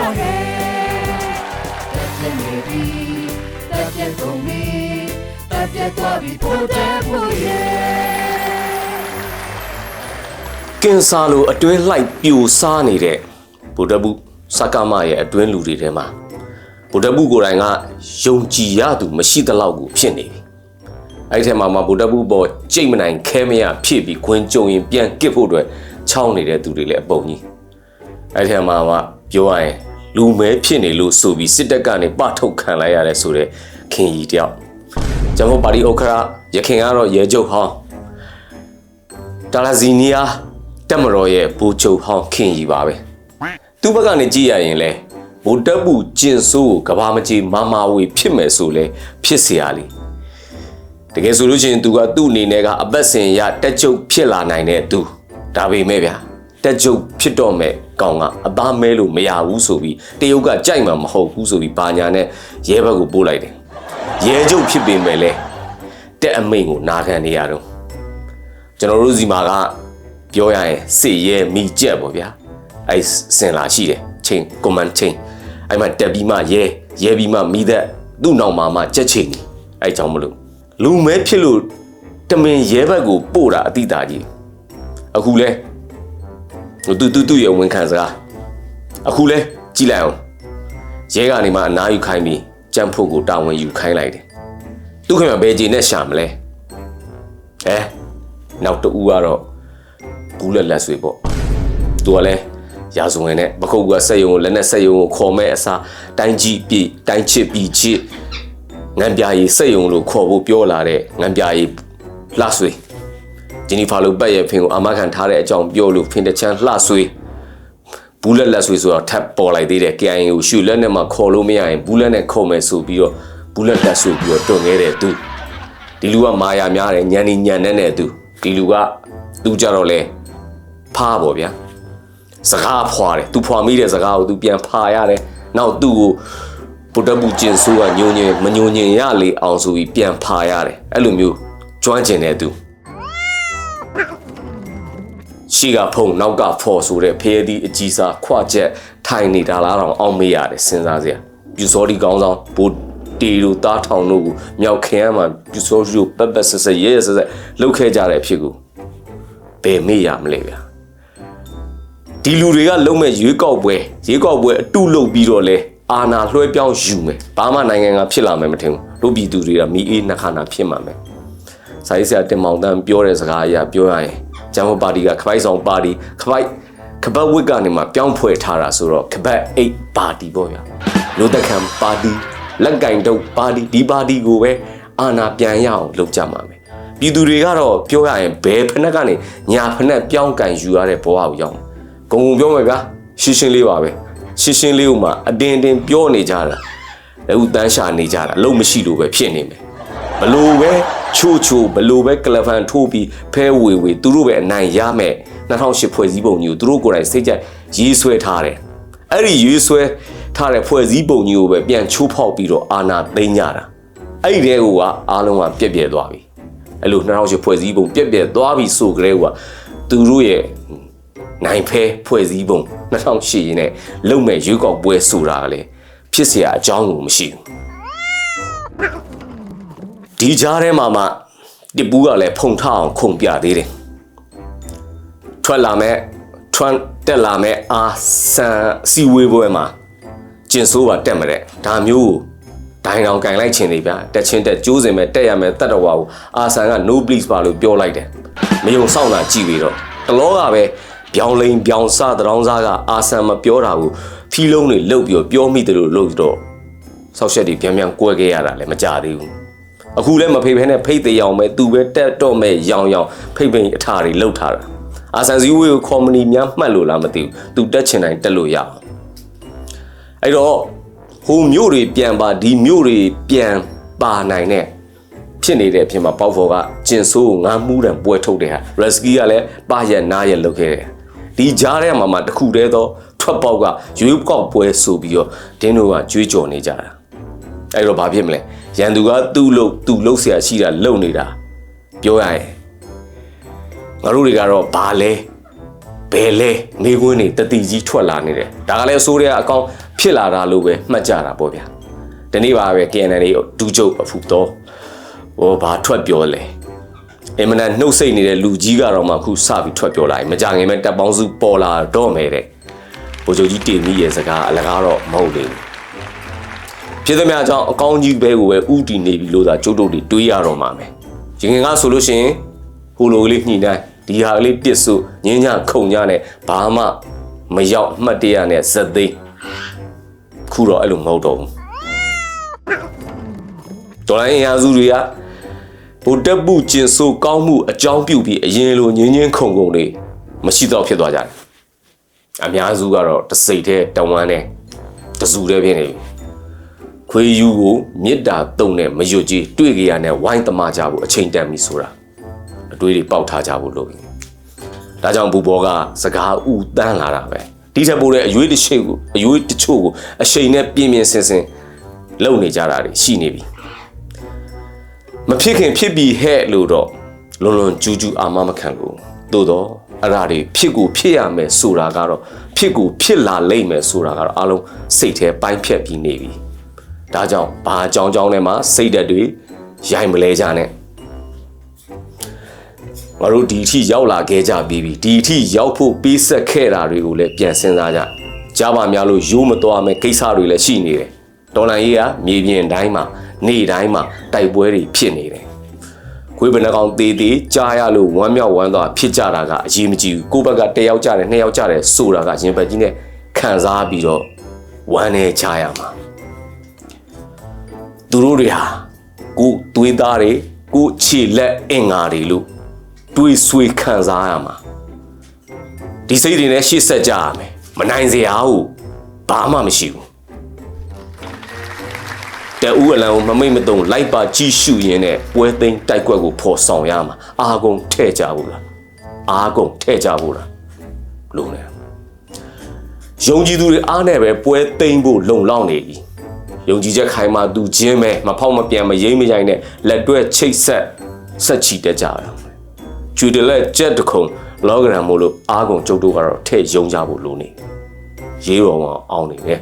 တော့ဟဲ့တက်ပြနေပြီတက်ပြကုန်ပြီတက်ပြသွားပြီဖို့တဲ့ဖို့ရဲ့ကင်ဆာလိုအတွင်းလိုက်ပြိုစားနေတဲ့ဗုဒ္ဓဘုစကမရဲ့အတွင်းလူတွေထဲမှာဗုဒ္ဓဘုကိုယ်တိုင်ကယုံကြည်ရသူမရှိသလောက်ကိုဖြစ်နေပြီအဲ့ဒီထဲမှာမှဗုဒ္ဓဘုပေါ်ကြိတ်မနိုင်ခဲမရဖြစ်ပြီးခွင်းကြုံရင်ပြန်ကစ်ဖို့အတွက်ချောင်းနေတဲ့သူတွေလည်းအပုံကြီးအဲ့ဒီထဲမှာမှပြောရရင် လူမဲဖြစ်နေလို့ဆိုပြီးစစ်တပ်ကနေပထုတ်ခံလိုက်ရတယ်ဆိုတဲ့ခင်ကြီးတယောက်ကျွန်တော်ပါတီဥက္ခရာရခင်ကတော့ရဲချုပ်ဟောင်း တာလာဇီနီယာတက်မတော်ရဲ့ဘူချုပ်ဟောင်းခင်ကြီးပါပဲသူ့ဘက်ကနေကြည့်ရရင်လဲဗိုလ်တပ်ဘူးကျင်ဆိုးကိုကဘာမကြီးမာမာဝေဖြစ်မယ်ဆိုလဲဖြစ်เสียလေတကယ်ဆိုလို့ရှိရင်သူကသူ့အနေနဲ့ကအပတ်စဉ်ရတက်ချုပ်ဖြစ်လာနိုင်တဲ့သူဒါပေမဲ့ဗျာ တက်ချုပ်ဖြစ်တော့မဲ့ကောင်ကအသားမဲလို့မရဘူးဆိုပြီးတရုတ်ကကြိုက်မှာမဟုတ်ဘူးဆိုပြီးဘာညာနဲ့ရဲဘက်ကိုပို့လိုက်တယ်ရဲချုပ်ဖြစ်ပေမဲ့လဲတက်အမိန်ကိုနာခံနေရတော့ကျွန်တော်တို့စီမှာကပြောရရင်စေရဲမိကြက်ပေါ့ဗျာအဲစင်လာရှိတယ်ချင်းကွန်မန်ချင်းအဲ့မှာတက်ပြီးမှရဲရဲပြီးမှမိသက်သူ့နောက်မှာမှကြက်ချင်းနေအဲကြောင့်မလို့လူမဲဖြစ်လို့တမင်ရဲဘက်ကိုပို့တာအတိတာကြီးအခုလဲ သူသူသူ့ရဲ့ဝန်ခံစကားအခုလဲကြည့်လိုက်အောင်ရဲကနေမှအနားယူခိုင်းပြီးကြံဖို့ကိုတာဝန်ယူခိုင်းလိုက်တယ်သူခင်ဗျဘယ်ဂျီနဲ့ရှာမလဲအဲနောက်တူကတော့ဘူးလက်လက်ဆွေပေါ့သူကလည်းရာဇဝင်နဲ့ပခုတ်ကဆက်ယုံကိုလက်နဲ့ဆက်ယုံကိုခေါ်မဲ့အစားတိုင်းကြီးပြည့်တိုင်းချစ်ပြီးချစ်ငံပြာရီဆက်ယုံလို့ခေါ်ဖို့ပြောလာတဲ့ငံပြာရီလှဆွေ ဂျီနီဖာလိုပတ်ရဲ့ဖင်ကိုအာမခံထားတဲ့အကြောင်းပြောလို့ဖင်တစ်ချမ်းလှဆွေဘူးလက်လက်ဆွေဆိုတော့ထပ်ပေါ်လိုက်သေးတယ် KIA ကိုရှူလက်နဲ့မှခေါ်လို့မရရင်ဘူးလက်နဲ့ခုံမယ်ဆိုပြီးတော့ဘူးလက်လက်ဆွေပြီးတော့တွန်ခဲ့တဲ့သူဒီလူကမာယာများတယ်ညံနေညံနေတဲ့သူဒီလူကသူကြတော့လဲဖားပေါ့ဗျာစကားဖွာတယ်သူဖွာမိတဲ့စကားကိုသူပြန်ဖာရတယ်နောက်သူ့ကိုဗုဒ္ဓဘုကျင်ဆိုးကညုံညင်မညုံညင်ရလေအောင်ဆိုပြီးပြန်ဖာရတယ်အဲ့လိုမျိုးကျွမ်းကျင်တဲ့သူ ရှိကဖုံနောက်ကဖော်ဆိုတဲ့ဖဲဒီအကြီးစားခွချက်ထိုင်နေတာလားတော့အောင်မေးရတယ်စဉ်းစားစရာပြူစောဒီကောင်းဆောင်ဘိုတီတို့တားထောင်တို့ကိုမြောက်ခင်ရမှာပြူစောရီကိုပက်ပက်ဆက်ဆက်ရဲရဲဆက်ဆက်လှုပ်ခဲ့ကြတဲ့အဖြစ်ကိုဘယ်မေ့ရမလဲဗျာဒီလူတွေကလုံးမဲ့ရွေးကောက်ပွဲရွေးကောက်ပွဲအတုလုပ်ပြီးတော့လဲအာနာလွှဲပြောင်းယူမယ်ဘာမှနိုင်ငံကဖြစ်လာမယ်မထင်ဘူးတို့ပြည်သူတွေကမိအေးနှခါနာဖြစ်မှာမယ်စာရေးဆရာတင်မောင်တန်းပြောတဲ့စကားအရာပြောရရင် ဂျမ်ဟိုပါတီကခပိုက်ဆောင်ပါတီခပိုက်ခပတ်ဝစ်ကနေမှပြောင်းဖွဲ့ထားတာဆိုတော့ခပတ်8ပါတီပေါ့ဗျာလူသက်ခံပါတီလက်ကင်တုပ်ပါတီဒီပါတီကိုပဲအာနာပြန်ရအောင်လုပ်ကြမှာမယ်ပြည်သူတွေကတော့ပြောရရင်ဘယ်ဖက်နှက်ကနေညာဖက်နှက်ပြောင်းကန်ယူရတဲ့ဘဝကိုရောက်ဂုံဂုံပြောမယ်ဗျာရှင်းရှင်းလေးပါပဲရှင်းရှင်းလေးဥမှာအတင်းတင်းပြောနေကြတာအခုတန်းရှာနေကြတာအလုံးမရှိလို့ပဲဖြစ်နေမယ် ဘလို့ပဲချို့ချို့ဘလို့ပဲကလဖန်ထိုးပြီးဖဲဝေဝေသူတို့ပဲအနိုင်ရမယ်2008ဖွဲ့စည်းပုံကြီးကိုသူတို့ကိုယ်တိုင်စိတ်ကြိုက်ရေးဆွဲထားတယ်အဲ့ဒီရေးဆွဲထားတဲ့ဖွဲ့စည်းပုံကြီးကိုပဲပြန်ချိုးဖောက်ပြီးတော့အာဏာသိမ်းကြတာအဲ့ဒီတဲကအားလုံးကပြက်ပြက်သွားပြီအဲ့လို2008ဖွဲ့စည်းပုံပြက်ပြက်သွားပြီဆိုကြတဲ့ကသူတို့ရဲ့နိုင်ဖဲဖွဲ့စည်းပုံ2008ရင်းနဲ့လုံမဲ့ရွေးကောက်ပွဲဆိုတာကလည်းဖြစ်เสียအကြောင်းကိုမရှိဘူး ဒီကြားထဲမှာမှတစ်ပူးကလည်းဖုန်ထအောင်ခုန်ပြသေးတယ်ထွက်လာမဲ့ထွန်းတက်လာမဲ့အာဆန်စီဝေးပွဲမှာကျင်ဆိုးပါတက်မတဲ့ဒါမျိုးကိုဒိုင်အောင်ကင်လိုက်ခြင်းတွေဗျာတက်ချင်းတက်ကျိုးစင်မဲ့တက်ရမဲ့တတ်တော်ဝါကိုအာဆန်က no please ပါလို့ပြောလိုက်တယ်မယုံဆောင်တာကြည့်ပြီးတော့တလောကပဲပြောင်းလိန်ပြောင်းစတရောင်းစားကအာဆန်မပြောတာကိုဖီးလုံးတွေလှုပ်ပြီးတော့ပြောမိတယ်လို့လို့တော့ဆောက်ရှက်တွေပြန်ပြန်ကွဲခဲ့ရတာလည်းမကြသေးဘူး အခုလည်းမဖိတ်ဖဲနဲ့ဖိတ်သေးအောင်ပဲသူပဲတက်တော့မဲ့ရောင်ရောင်ဖိတ်ပိန်အထာတွေလှုပ်ထားတာအာဆန်ဇီဝေကိုကော်မနီများမှတ်လို့လားမသိဘူးသူတက်ချင်တိုင်းတက်လို့ရအောင်အဲ့တော့ဟိုမြို့တွေပြန်ပါဒီမြို့တွေပြန်ပါနိုင်တဲ့ဖြစ်နေတဲ့အဖြစ်မှာပေါက်ဖော်ကကျင်ဆိုးကိုငါမှုတံပွဲထုတ်တဲ့ဟာရက်စကီကလည်းပါရက်နားရက်လုပ်ခဲ့တယ်ဒီကြားထဲမှာမှတခုတည်းသောထွက်ပေါက်ကရွေးကောက်ပွဲဆိုပြီးတော့ဒင်းတို့ကကြွေးကြော်နေကြတာအဲ့တော့ဘာဖြစ်မလဲ ရန်သူကသူ့လို့သူ့လို့ဆရာရှိတာလုံနေတာပြောရရင်ငါတို့တွေကတော့ဘာလဲဘယ်လဲနေကွင်းတွေတတိကြီးထွက်လာနေတယ်ဒါကလည်းအစိုးရအကောင်ဖြစ်လာတာလို့ပဲမှတ်ကြတာပေါ့ဗျာဒီနေ့ပါပဲ KNL ဒူးချုပ်အဖူတော့ဟောဘာထွက်ပြောလဲအင်မတန်နှုတ်ဆိတ်နေတဲ့လူကြီးကတော့မှခုစပြီးထွက်ပြောလာပြီမကြခင်မဲ့တပ်ပေါင်းစုပေါ်လာတော့မယ်တဲ့ဗိုလ်ချုပ်ကြီးတင်မိရဲ့စကားအလကားတော့မဟုတ်သေးဘူး ဖြစ်သမျှကြောင့်အကောင်းကြီးပဲကိုပဲဥတီနေပြီလို့သာကျုပ်တို့တွေတွေးရတော့မှာမယ်ရင်ငင်ကဆိုလို့ရှိရင်ဟိုလိုကလေးညှိနှိုင်းဒီဟာကလေးတစ်စုညင်းညခုံညနဲ့ဘာမှမရောက်အမှတ်တရနဲ့ဇက်သိမ်းခုတော့အဲ့လိုမဟုတ်တော့ဘူးတော်လိုင်းအင်အားစုတွေကဗိုလ်တပ်မှုကျင်ဆိုးကောင်းမှုအကြောင်းပြုပြီးအရင်လိုညင်းညင်းခုံခုံလေးမရှိတော့ဖြစ်သွားကြတယ်အများစုကတော့တစိတ်တဲ့တဝမ်းနဲ့တစုတဲ့ဖြစ်နေပြီ ခွေးယူကိုမေတ္တာတုံနဲ့မရွတ်ကြီးတွေ့ကြရနဲ့ဝိုင်းတမကြဖို့အချိန်တန်ပြီဆိုတာအတွေးတွေပေါက်ထားကြဖို့လို့ဒါကြောင့်ဘူဘောကစကားဥတန်းလာတာပဲဒီထက်ပိုတဲ့အရွေးတစ်ချို့ကိုအရွေးတချို့ကိုအချိန်နဲ့ပြင်းပြင်းစင်စင်လုံနေကြတာတွေရှိနေပြီမဖြစ်ခင်ဖြစ်ပြီးဟဲ့လို့တော့လွန်လွန်ကျူးကျူးအာမမခံလို့သို့တော့အဲ့ဒါတွေဖြစ်ကိုဖြစ်ရမယ်ဆိုတာကတော့ဖြစ်ကိုဖြစ်လာလိမ့်မယ်ဆိုတာကတော့အားလုံးစိတ်ထဲပိုင်းဖြတ်ပြီးနေပြီ ဒါကြောင့်ဘာအကြောင်းကြောင်းထဲမှာစိတ်ဓာတ်တွေရိုက်မလဲကြနဲ့ငါတို့ဒီအထိရောက်လာခဲ့ကြပြီးပြီဒီအထိရောက်ဖို့ပေးဆက်ခဲ့တာတွေကိုလည်းပြန်စဉ်းစားကြကြားပါများလို့ရိုးမသွားမယ်ကိစ္စတွေလည်းရှိနေတယ်တော်လန်ကြီးကမြေပြင်တိုင်းမှာနေ့တိုင်းမှာတိုက်ပွဲတွေဖြစ်နေတယ်ခွေးဘယ်နှကောင်သေးသေးကြားရလို့ဝမ်းမြောက်ဝမ်းသာဖြစ်ကြတာကအရေးမကြီးဘူးကိုယ့်ဘက်ကတစ်ယောက်ကြတယ်နှစ်ယောက်ကြတယ်ဆိုတာကရင်ဘက်ကြီးနဲ့ခံစားပြီးတော့ဝမ်းနေချရမှာ သူတို့တွေဟာကိုယ်သွေးသားတွေကိုယ်ခြေလက်အင်္ဂါတွေလို့တွေးဆွေးခံစားရမှာဒီစိတ်တွေနဲ့ရှေ့ဆက်ကြရမယ်မနိုင်စရာဘူးဘာမှမရှိဘူးတအူးအလံကိုမမိတ်မတုံလိုက်ပါကြည့်ရှုရင်းနဲ့ပွဲသိမ်းတိုက်ကွက်ကိုဖော်ဆောင်ရမှာအာကုံထဲ့ကြဘူးလားအာကုံထဲ့ကြဘူးလားလို့နေယုံကြည်သူတွေအားနဲ့ပဲပွဲသိမ်းဖို့လုံလောက်နေပြီ ယုံကြည်ချက်ခိုင်မာသူချင်းပဲမဖောက်မပြန်မရိမ့်မရိုင်းနဲ့လက်တွဲချိတ်ဆက်ဆက်ချီတက်ကြရအောင်ကျွေတလက်ကြက်တခုံလောဂရမ်မို့လို့အာကုံကျုပ်တို့ကတော့ထဲ့ယုံကြဖို့လိုနေရေးတော်အောင်အောင်နေတယ်